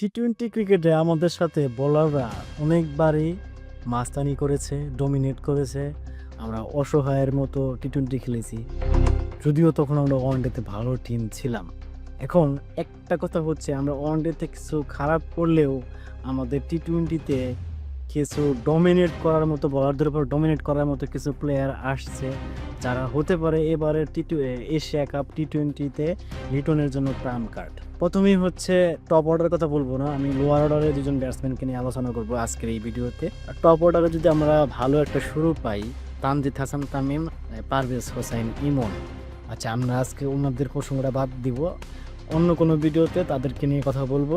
T twenty ক্রিকেটে আমাদের সাথে বোলাররা অনেকবারই মাস্তানি করেছে ডমিনেট করেছে। আমরা অসহায়ের মতো টি টোয়েন্টি খেলেছি। যদিও তখন আমরা ওয়ানডেতে ভালো টিম ছিলাম। এখন একটা কথা হচ্ছে, আমরা ওয়ানডেতে কিছু খারাপ করলেও আমাদের টি টোয়েন্টিতে কিছু ডমিনেট করার মতো বলারদের উপর ডমিনেট করার মতো কিছু প্লেয়ার আসছে, যারা হতে পারে এবারের টি এশিয়া কাপ টি টোয়েন্টিতে লিটনের জন্য প্রাণ কার্ড প্রথমেই হচ্ছে টপ অর্ডারের কথা বলব না। আমি লোয়ার অর্ডারে দুজন ব্যাটসম্যানকে নিয়ে আলোচনা করব আজকের এই ভিডিওতে। টপ অর্ডারে যদি আমরা ভালো একটা শুরু পাই, তানজিদ হাসান, তামিম পারভেজ হোসেন, ইমন। আচ্ছা আমরা আজকে ওনাদের প্রসঙ্গটা বাদ দিব। অন্য কোনো ভিডিওতে তাদেরকে নিয়ে কথা বলব।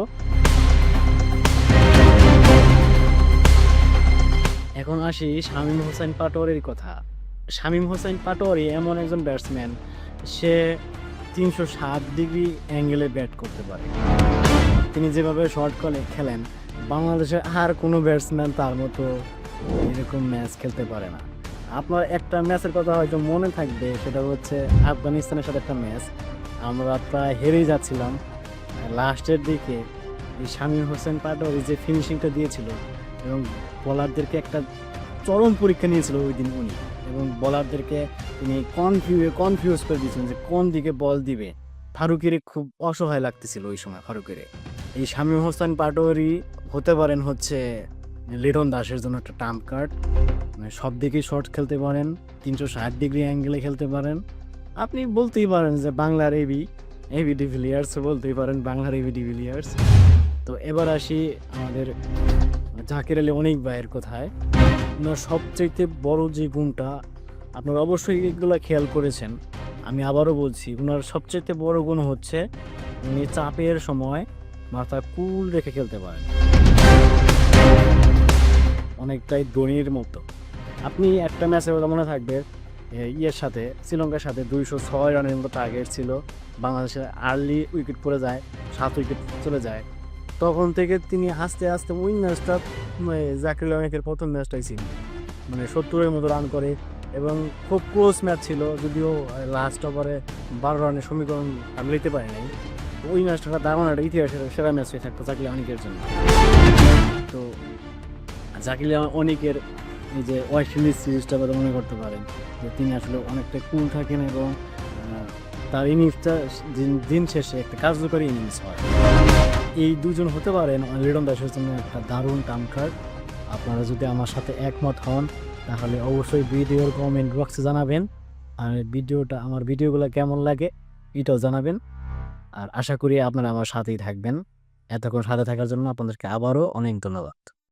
এখন আসি শামীম হোসেন পাটোয়ারির কথা। শামীম হোসেন পাটোয়ারি এমন একজন ব্যাটসম্যান সে তিনশো ষাট ডিগ্রি অ্যাঙ্গেলে ব্যাট করতে পারে। তিনি যেভাবে শর্ট কলে খেলেন, বাংলাদেশের আর কোনো ব্যাটসম্যান তার মতো এরকম ম্যাচ খেলতে পারে না। আপনার একটা ম্যাচের কথা হয়তো মনে থাকবে, সেটা হচ্ছে আফগানিস্তানের সাথে একটা ম্যাচ। আমরা প্রায় হেরেই যাচ্ছিলাম। লাস্টের দিকে এই শামীম হোসেন পাটোয়ারি যে ফিনিশিংটা দিয়েছিল এবং বলারদেরকে একটা চরম পরীক্ষা নিয়েছিল ওই দিন উনি। এবং বলারদেরকে তিনি কনফিউ কনফিউজ করে দিয়েছেন যে কোন দিকে বল দিবে। ফারুকের খুব অসহায় লাগতেছিল ওই সময় ফারুকের এই শামীম হোসেন পাটোয়ারি হতে পারেন হচ্ছে লিটন দাসের জন্য একটা টার্ম কার্ড মানে সব দিকেই শর্ট খেলতে পারেন, তিনশো ষাট ডিগ্রি অ্যাঙ্গেলে খেলতে পারেন। আপনি বলতেই পারেন যে বাংলার এবি এবি ডিভিলিয়ার্স বলতেই পারেন বাংলার এবি ডিভিলিয়ার্স তো এবার আসি আমাদের জাকির আলী অনেক ভাইয়ের কোথায়। ওনার সবচাইতে বড় যে গুণটা আপনারা অবশ্যই এগুলো খেয়াল করেছেন। আমি আবারও বলছি ওনার সবচাইতে বড় গুণ হচ্ছে উনি চাপের সময় মাথা কুল রেখে খেলতে পারেন। অনেকটাই ধোনির মতো। আপনি একটা ম্যাচের কথা মনে থাকবে ইয়ের সাথে, শ্রীলঙ্কার সাথে দুইশো ছয় রানের মতো টার্গেট ছিল। বাংলাদেশের আর্লি উইকেট পড়ে যায়, সাত উইকেট চলে যায়। তখন থেকে তিনি আস্তে আস্তে ওই ম্যাচটা জাকির অনেকের প্রথম ম্যাচটাই ছিল। মানে সত্তরের মতো রান করে এবং খুব ক্লোজ ম্যাচ ছিল, যদিও লাস্ট ওভারে বারো রানের সমীকরণ আমি নিতে পারি নাই। ওই ম্যাচটা দারুণ একটা ইতিহাসের সেরা ম্যাচ হয়ে থাকতো জাকির অনেকের জন্য। তো জাকির অনেকের এই যে ওয়েস্ট ইন্ডিজ সিরিজটা কথা মনে করতে পারেন যে তিনি আসলে অনেকটা কুল থাকেন এবং তার ইনিংসটা দিন- শেষে একটা কার্যকরী ইনিংস হয়। এই দুজন হতে পারেন লিটন দাসের জন্য একটা দারুণ টার্ম আপনারা যদি আমার সাথে একমত হন, তাহলে অবশ্যই ভিডিওর কমেন্ট বক্সে জানাবেন। আর ভিডিওটা, আমার ভিডিওগুলো কেমন লাগে, এটাও জানাবেন। আর আশা করি আপনারা আমার সাথেই থাকবেন। এতক্ষণ সাথে থাকার জন্য আপনাদেরকে আবারও অনেক ধন্যবাদ।